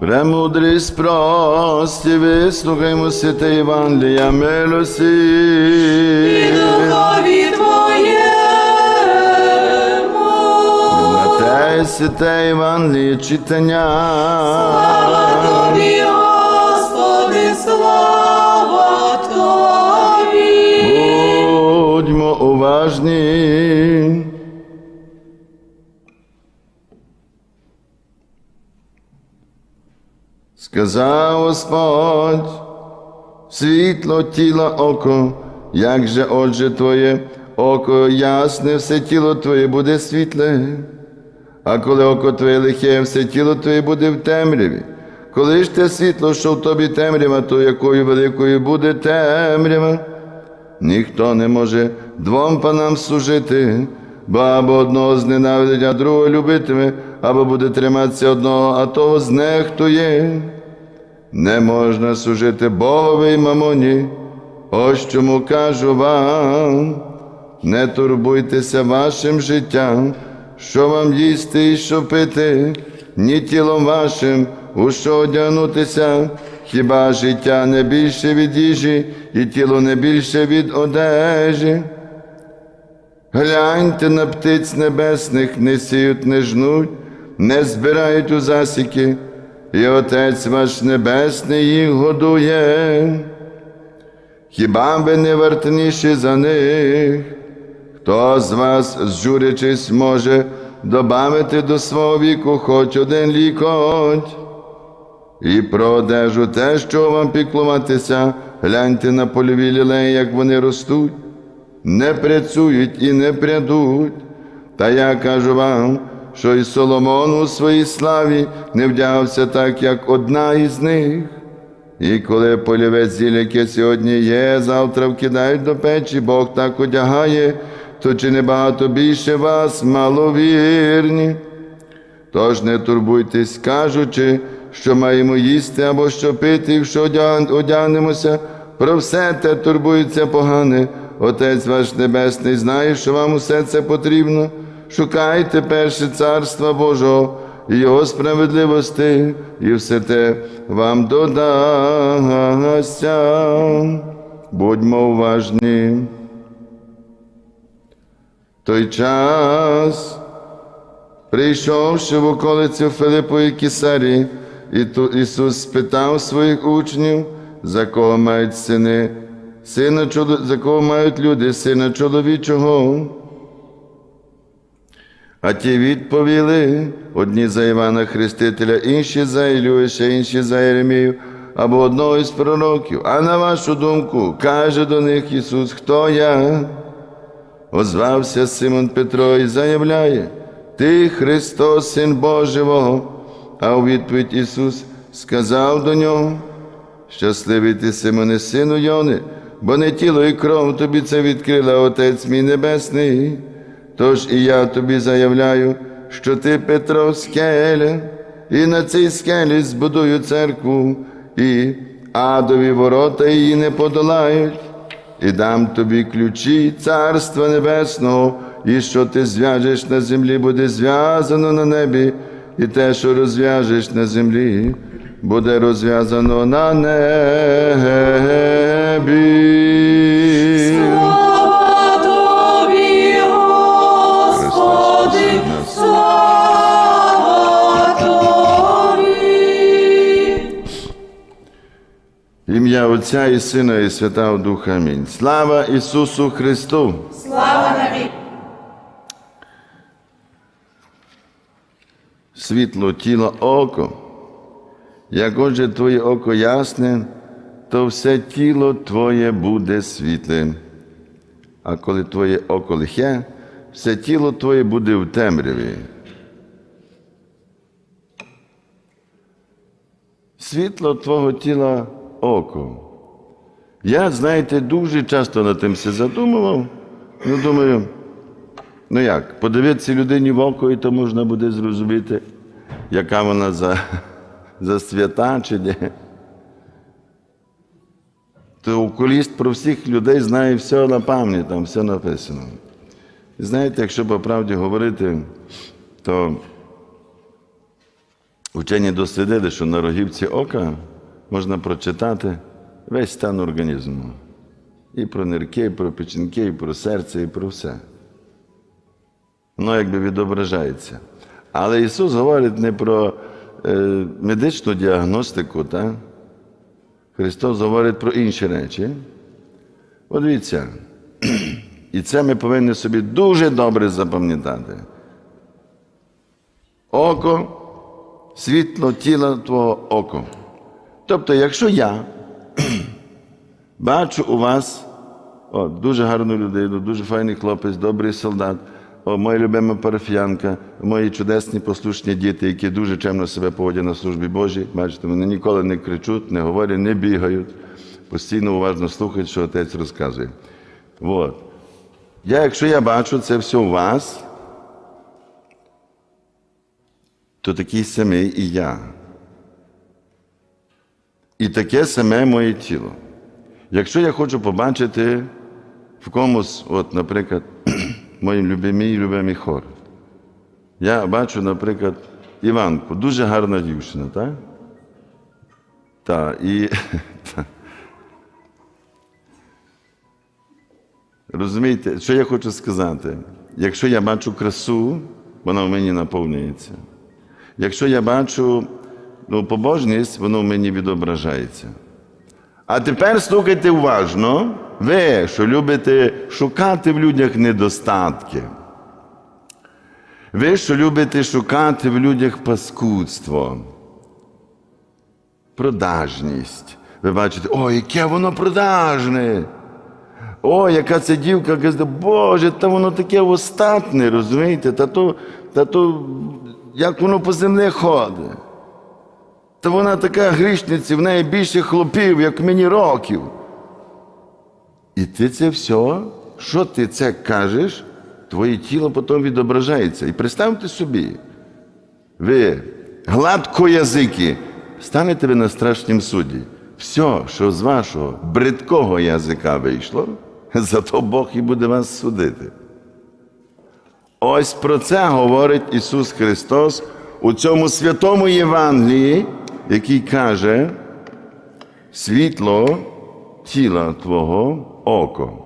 Премудрість прості, вислухаймо святе Євангелія милості. І духові Твоєму. Те святе Євангеліє читання. Слава Тобі, Господи, слава Тобі. Будьмо уважні. Сказав Господь, світло тіла око, як же отже Твоє око ясне, все тіло Твоє буде світле. А коли око Твоє лихе, все тіло Твоє буде в темряві. Коли ж те світло, що в тобі темрява, то якою великою буде темрява. Ніхто не може двом панам служити, бо або одного зненавидить, а другого любитиме, або буде триматися одного, а того знехтує. Не можна служити Богові й мамоні. Ось чому кажу вам, не турбуйтеся вашим життям, що вам їсти і що пити, ні тілом вашим, у що одягнутися, хіба життя не більше від їжі, і тіло не більше від одежі. Гляньте на птиць небесних, не сіють, не жнуть, не збирають у засіки, і Отець ваш Небесний їх годує. Хіба ви не вартніші за них? Хто з вас, зжурячись, може добавити до свого віку хоч один лікоть? І про одежу те, що вам піклуватися, гляньте на польові лілеї, як вони ростуть, не працюють і не прядуть. Та я кажу вам, що і Соломон у своїй славі не вдягався так, як одна із них. І коли польове зілля, яке сьогодні є, завтра вкидають до печі, Бог так одягає, то чи не багато більше вас, маловірні? Тож не турбуйтесь, кажучи, що маємо їсти або що пити, що одяг- одягнемося, про все те турбується погане. Отець ваш Небесний знає, що вам усе це потрібно. Шукайте перше царства Божого і Його справедливості, і все те вам додасться. Будьмо уважні. Той час. Прийшовши в околицю Филипової Кісарі, і ту Ісус спитав своїх учнів, за кого мають сини, сина за кого мають люди, сина чоловічого. А ті відповіли одні за Івана Хрестителя, інші за Ілю, інші за Єремію, або одного із пророків. А на вашу думку, каже до них Ісус, хто я? Озвався Симон Петро і заявляє, Ти Христос, Син Божого. А у відповідь Ісус сказав до нього, Щасливий ти, Симоне, сину Йони, бо не тіло і кров тобі це відкрила Отець мій Небесний. Тож і я тобі заявляю, що ти Петро скеля, і на цій скелі збудую церкву, і адові ворота її не подолають і дам тобі ключі Царства Небесного, і що ти зв'яжеш на землі, буде зв'язано на небі, і те, що розв'яжеш на землі, буде розв'язано на небі. Отця і Сина, і Святого Духа. Амінь. Слава Ісусу Христу! Слава навіки. світло тіло око. Як отже твоє око ясне, то все тіло твоє буде світлим. А коли твоє око лихе, все тіло твоє буде в темряві. Світло твого тіла око. Я, знаєте, дуже часто над тим все задумував. Ну, думаю, Ну як, подивитися людині в око, і то можна буде зрозуміти, яка вона за, за свята чи ні. То окуліст про всіх людей знає все на пам'ять, там все написано. Знаєте, якщо по правді говорити, то Вчені дослідили, що на рогівці ока можна прочитати весь стан організму. І про нирки, і про печінки, і про серце, і про все. Воно якби відображається. Але Ісус говорить не про е, медичну діагностику, так? Христос говорить про інші речі. От дивіться, і це ми повинні собі дуже добре запам'ятати. Око, світло тіла твого око. Тобто, якщо я бачу у вас о, дуже гарну людину, дуже файний хлопець, добрий солдат, о, моя любима парафіянка, мої чудесні послушні діти, які дуже чемно себе поводять на службі Божій. Бачите, вони ніколи не кричуть, не говорять, не бігають, постійно уважно слухають, що отець розказує. От. Я, якщо я бачу це все у вас, то такий самий і я. І таке саме моє тіло. Якщо я хочу побачити в комусь, от, наприклад, моїм любимий любимий хор, я бачу, наприклад, Іванку, дуже гарна дівчина, так? Так, і. Розумієте, що я хочу сказати? Якщо я бачу красу, вона в мені наповнюється. Якщо я бачу ну, побожність, воно в мені відображається. А тепер слухайте уважно, ви, що любите шукати в людях недостатки. Ви, що любите шукати в людях паскудство, продажність. Ви бачите, о, яке воно продажне. О, яка це дівка, каже, Боже, та воно таке остатне, розумієте? Та то, та то як воно по землі ходить. Та вона така грішниця, в неї більше хлопів, як мені років. І ти це все, що ти це кажеш, твоє тіло потім відображається. І представте собі, ви гладкоязики, станете ви на страшнім суді. Все, що з вашого бридкого язика вийшло, зато Бог і буде вас судити. Ось про це говорить Ісус Христос у цьому святому Євангелії, який каже, світло тіла Твого око.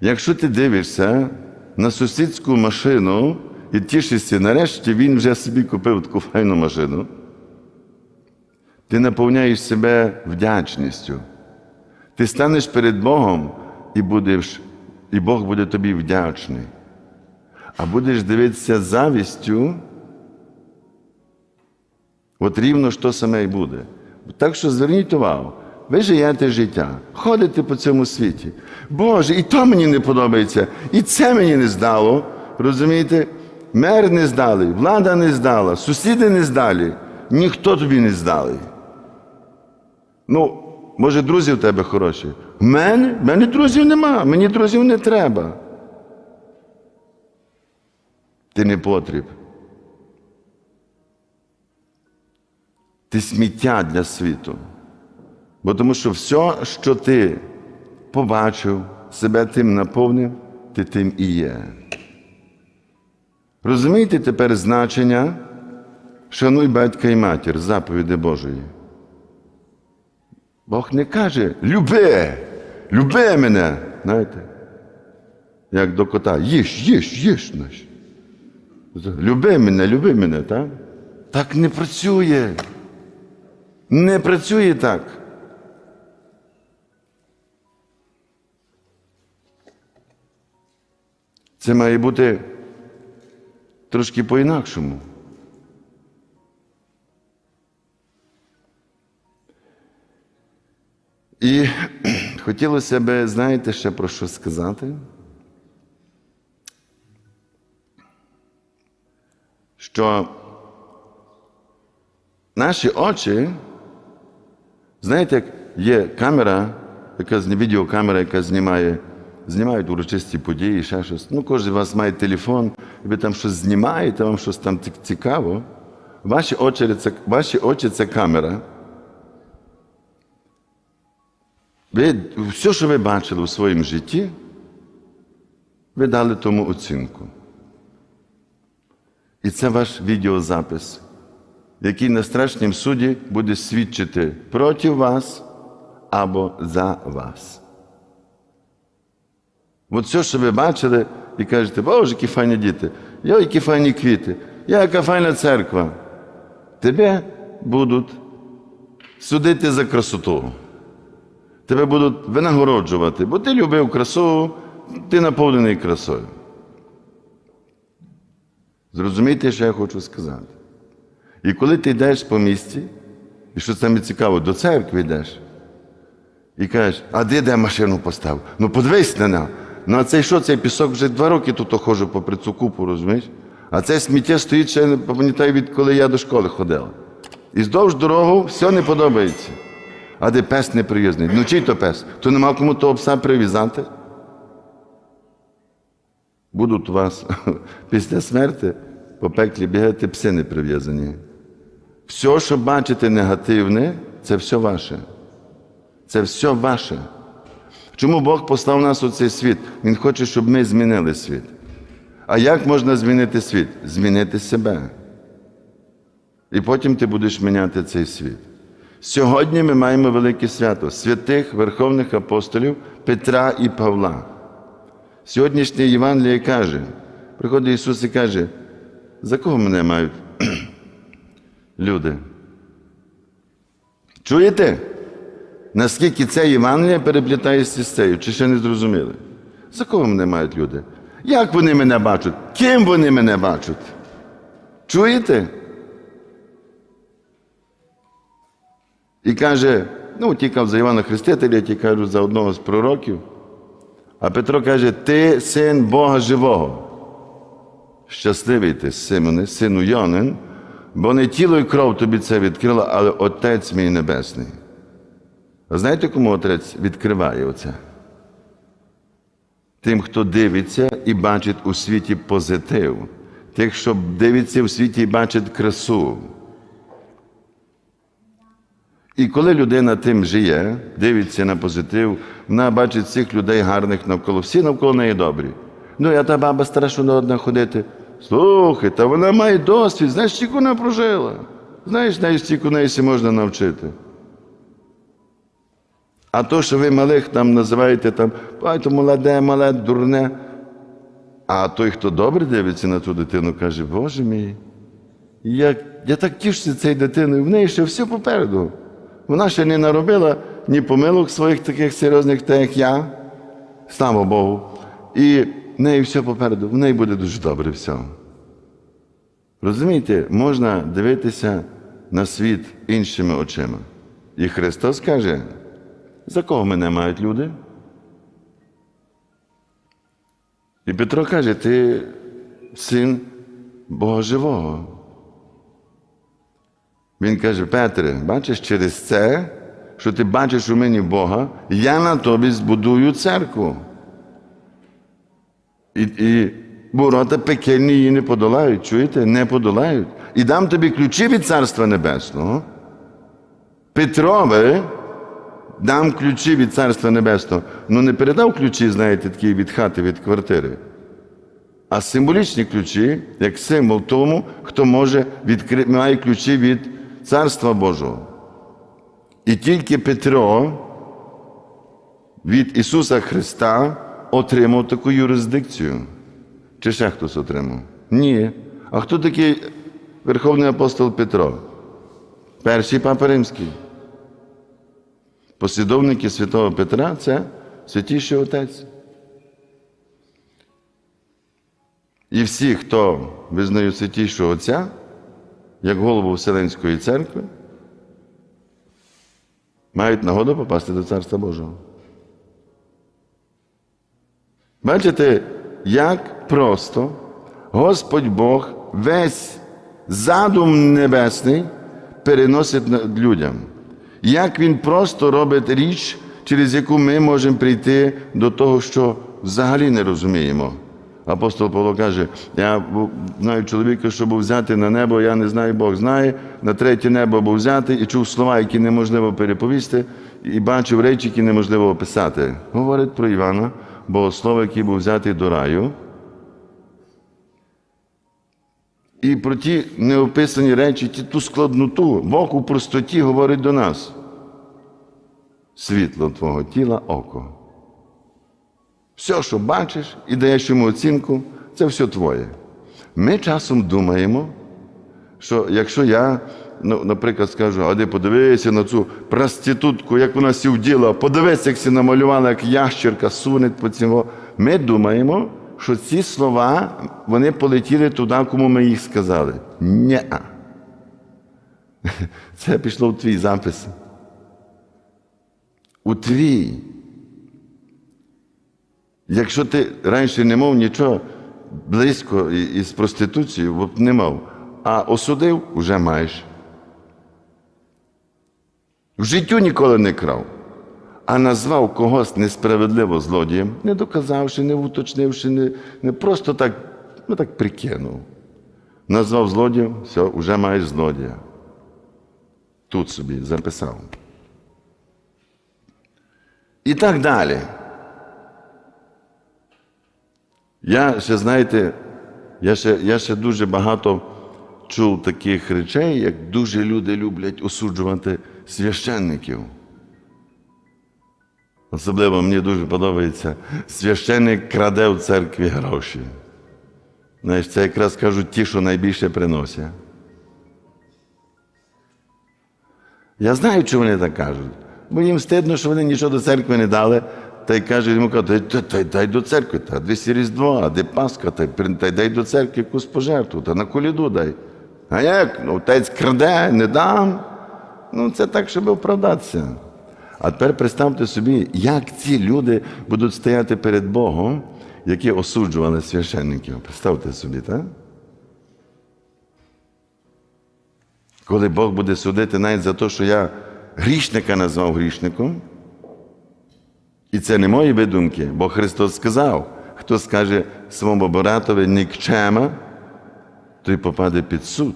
Якщо ти дивишся на сусідську машину і тішишся, нарешті він вже собі купив таку файну машину, ти наповняєш себе вдячністю. Ти станеш перед Богом і будеш, і Бог буде тобі вдячний. А будеш дивитися завістю, от рівно то саме і буде. Так що зверніть увагу, ви живете життя, ходите по цьому світі. Боже, і то мені не подобається, і це мені не здало. Розумієте? Мер не здали, влада не здала, сусіди не здали, ніхто тобі не здали. Ну, може, друзі в тебе хороші. В мене? В мене друзів нема, мені друзів не треба. Ти не потріб. Ти сміття для світу. Бо тому що все, що ти побачив, себе тим наповнив, ти тим і є. Розумієте тепер значення шануй батька і матір, заповіді Божої. Бог не каже люби, люби мене. Знаєте? Як до кота, їж, їж, їж наш. Люби мене, люби мене, так? Так не працює. Не працює так. Це має бути трошки по-інакшому. І хотілося б, знаєте, ще про що сказати? Що наші очі, знаєте, як є камера, яка відеокамера, яка знімає, знімають урочисті події, ще щось. Ну, кожен з вас має телефон, і ви там щось знімаєте, вам щось там цікаво. Ваші очі це, ваші очі це камера. Ви, все, що ви бачили у своєму житті, ви дали тому оцінку. І це ваш відеозапис. Який на страшнім суді буде свідчити проти вас або за вас. От все, що ви бачили, і кажете, Боже, які файні діти, йо, які файні квіти, я, яка файна церква. Тебе будуть судити за красоту. Тебе будуть винагороджувати, бо ти любив красу, ти наповнений красою. Зрозумійте, що я хочу сказати. І коли ти йдеш по місті, і що саме цікаво, до церкви йдеш, і кажеш, а де де машину поставив? Ну подивись на нього. Ну а цей що, цей пісок вже два роки тут ходжу попри цю купу, розумієш? А це сміття стоїть ще, не пам'ятаю, відколи я до школи ходила. І здовж дорогу все не подобається. А де пес не прив'язаний? Ну чий то пес? То нема кому того пса прив'язати. Будуть у вас після смерті по пеклі бігати пси не прив'язані. Все, що бачите негативне, це все ваше. Це все ваше. Чому Бог послав нас у цей світ? Він хоче, щоб ми змінили світ. А як можна змінити світ? Змінити себе. І потім ти будеш міняти цей світ. Сьогодні ми маємо велике свято святих верховних апостолів Петра і Павла. Сьогоднішнє Євангеліє каже, приходить Ісус і каже, за кого мене мають люди? Чуєте? Наскільки це Євангеліє переплітається з цією, чи ще не зрозуміли? За кого мене мають люди? Як вони мене бачать? Ким вони мене бачать? Чуєте? І каже, ну, тікав за Івана Хрестителя, ті кажуть за одного з пророків. А Петро каже: Ти син Бога живого. Щасливий ти, Симоне, сину Йонин, бо не тіло і кров тобі це відкрило, але Отець мій Небесний. А знаєте, кому Отець відкриває оце? Тим, хто дивиться і бачить у світі позитив, тих, що дивиться у світі і бачить красу. І коли людина тим живе, дивиться на позитив, вона бачить всіх людей гарних навколо, всі навколо неї добрі. Ну, я та баба не одна ходити. Слухай, та вона має досвід, знаєш, стільки вона прожила. Знаєш, знаєш, стільки неї можна навчити. А то, що ви малих там називаєте там, ай, то молоде, мале, дурне. А той, хто добре дивиться на ту дитину, каже, Боже мій, я, я так тішуся цією дитиною, в неї ще все попереду. Вона ще не наробила ні помилок своїх таких серйозних, так як я, слава Богу. І в неї все попереду, в неї буде дуже добре все. Розумієте, можна дивитися на світ іншими очима. І Христос каже, за кого мене мають люди? І Петро каже, ти син Бога живого. Він каже, Петре, бачиш, через це, що ти бачиш у мені Бога, я на тобі збудую церкву. І, і ворота пекельні її не подолають, чуєте? Не подолають. І дам тобі ключі від Царства Небесного. Петрове дам ключі від Царства Небесного. Ну не передав ключі, знаєте, такі від хати, від квартири. А символічні ключі, як символ тому, хто може відкри... має ключі від Царства Божого. І тільки Петро від Ісуса Христа отримав таку юрисдикцію. Чи ще хтось отримав? Ні. А хто такий Верховний апостол Петро? Перший папа Римський. Послідовники святого Петра це святіший Отець. І всі, хто визнають святішого Отця, як голову Вселенської церкви, мають нагоду попасти до Царства Божого. Бачите, як просто Господь Бог весь задум небесний переносить людям. Як Він просто робить річ, через яку ми можемо прийти до того, що взагалі не розуміємо. Апостол Павло каже: я знаю чоловіка, що був взяти на небо, я не знаю, Бог знає. На третє небо був взяти і чув слова, які неможливо переповісти, і бачив речі, які неможливо описати. Говорить про Івана, богослова, який був взятий до раю. І про ті неописані речі, ті ту складноту, Бог у простоті говорить до нас. Світло твого тіла око. Все, що бачиш і даєш йому оцінку, це все твоє. Ми часом думаємо, що якщо я, ну, наприклад, скажу, а де подивися на цю проститутку, як вона сівділа, подивися, як сі намалювала, як ящерка суне по цьому. Ми думаємо, що ці слова вони полетіли туди, кому ми їх сказали. Ні. Це пішло в твій запис. У твій. Якщо ти раніше не мав нічого близько із проституцією, от не мав, а осудив, вже маєш. В життю ніколи не крав, а назвав когось несправедливо злодієм, не доказавши, не уточнивши, не, не просто так, ну так прикинув. Назвав злодієм, все, вже маєш злодія. Тут собі записав. І так далі. Я ще, знаєте, я ще, я ще дуже багато чув таких речей, як дуже люди люблять осуджувати священників. Особливо мені дуже подобається, священник краде в церкві гроші. Знаєш, це якраз кажуть ті, що найбільше приносять. Я знаю, чому вони так кажуть. Бо їм стидно, що вони нічого до церкви не дали. Та й каже йому, кажуть, «Та- та- дай до церкви, та де сі Різдво, а де Пасха, та, дай до церкви якусь пожертву, та на коліду дай. А як? Ну, отець краде, не дам. Ну, це так, щоб оправдатися. А тепер представте собі, як ці люди будуть стояти перед Богом, які осуджували священників. Представте собі, так? Коли Бог буде судити навіть за те, що я грішника назвав грішником, і це не мої видумки, бо Христос сказав, хто скаже своєму братові нікчема, той попаде під суд.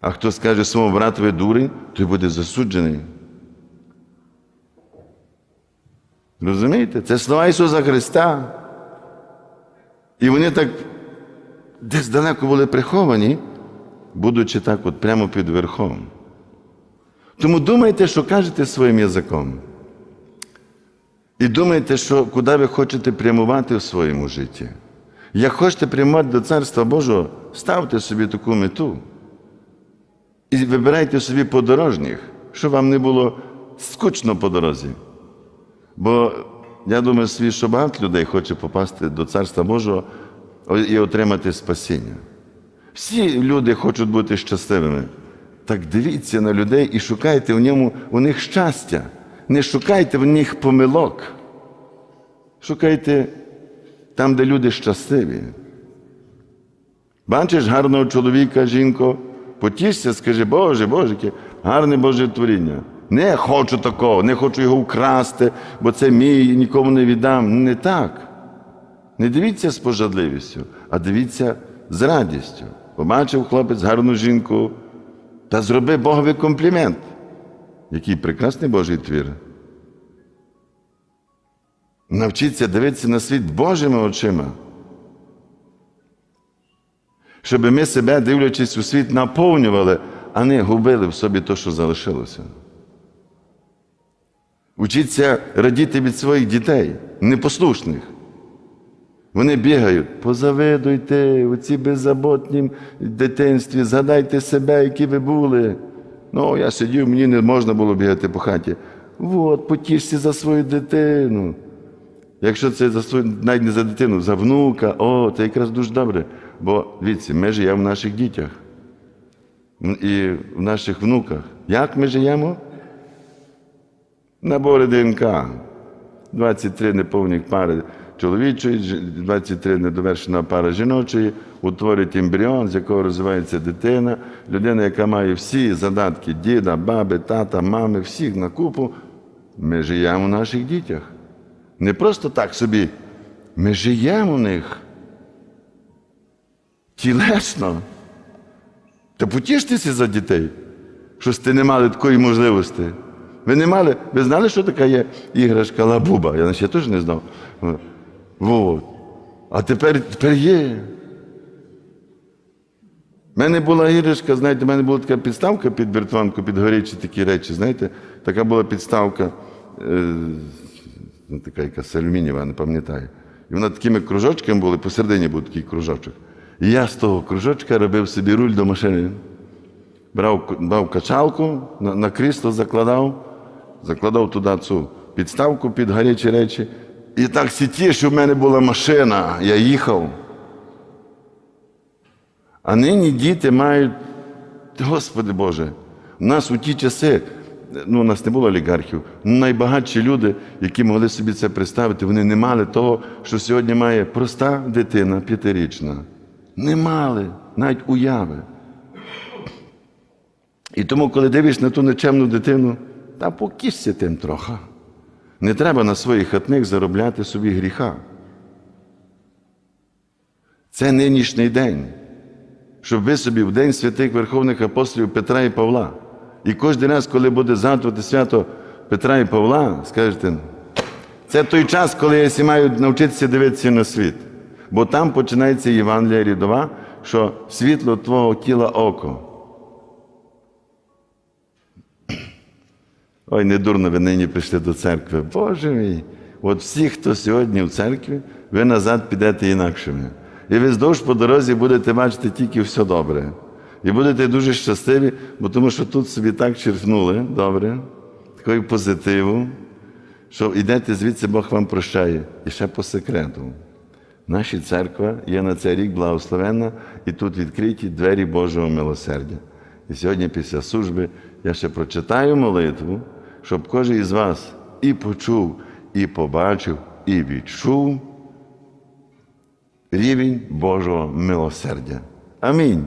А хто скаже своєму братові дурень, той буде засуджений. Розумієте? Це слова Ісуса Христа. І вони так десь далеко були приховані, будучи так от прямо під верхом. Тому думайте, що кажете своїм язиком. І думайте, що куди ви хочете прямувати в своєму житті. Як хочете прямувати до Царства Божого, ставте собі таку мету. І вибирайте собі подорожніх, щоб вам не було скучно по дорозі. Бо я думаю, що багато людей хоче попасти до Царства Божого і отримати спасіння. Всі люди хочуть бути щасливими. Так дивіться на людей і шукайте в ньому у них щастя. Не шукайте в них помилок. Шукайте там, де люди щасливі. Бачиш гарного чоловіка, жінко, потішся, скажи, Боже, Боже, яке гарне Боже творіння. Не хочу такого, не хочу його вкрасти, бо це мій, нікому не віддам. Не так. Не дивіться з пожадливістю, а дивіться з радістю. Побачив хлопець гарну жінку та зроби Богові комплімент. Який прекрасний Божий твір. Навчіться дивитися на світ Божими очима. Щоб ми себе, дивлячись у світ, наповнювали, а не губили в собі те, що залишилося. Учіться радіти від своїх дітей, непослушних. Вони бігають, позавидуйте у ці беззаботні дитинстві, згадайте себе, які ви були. Ну, я сидів, мені не можна було бігати по хаті. От, потішся за свою дитину. Якщо це за навіть не за дитину, за внука, о, це якраз дуже добре. Бо дивіться, ми живемо в наших дітях і в наших внуках. Як ми живемо? Набори ДНК. 23 неповних пари чоловічої, 23 недовершена пара жіночої, утворюють ембріон, з якого розвивається дитина. Людина, яка має всі задатки діда, баби, тата, мами, всіх на купу, ми живемо в наших дітях. Не просто так собі. Ми живемо в них. Тілесно. Та потіштеся за дітей, що сте не мали такої можливості. Ви не мали, ви знали, що така є іграшка лабуба? Я ще теж не знав. Вот. А тепер, тепер є. У мене була іграшка, знаєте, в мене була така підставка під бертванку, під горячі такі речі, знаєте, така була підставка, е, така якась алюмінієва, не пам'ятаю. І вона такими кружочками була, посередині був такий кружочок. І я з того кружочка робив собі руль до машини. Брав, брав качалку, на, на крісло закладав, закладав туди цю підставку під гарячі речі. І так сіті, що в мене була машина, я їхав. А нині діти мають, Господи Боже, у нас у ті часи, ну, у нас не було олігархів, ну, найбагатші люди, які могли собі це представити, вони не мали того, що сьогодні має проста дитина п'ятирічна. Не мали навіть уяви. І тому, коли дивишся на ту нечемну дитину, та покішся тим трохи. Не треба на своїх хатних заробляти собі гріха. Це нинішній день щоб ви собі в день святих Верховних апостолів Петра і Павла. І кожен раз, коли буде згадувати свято Петра і Павла, скажете, це той час, коли я всі маю навчитися дивитися на світ. Бо там починається Євангелія рідова, що світло твого тіла око. Ой, не дурно ви нині прийшли до церкви. Боже мій! От всі, хто сьогодні в церкві, ви назад підете інакшими. І ви здовж по дорозі будете бачити тільки все добре. І будете дуже щасливі, бо тому що тут собі так черпнули, добре, такою позитиву, що йдете звідси, Бог вам прощає. І ще по секрету. Наша церква є на цей рік благословенна, і тут відкриті двері Божого милосердя. І сьогодні, після служби, я ще прочитаю молитву, щоб кожен із вас і почув, і побачив, і відчув рівень Божого милосердя. Амінь.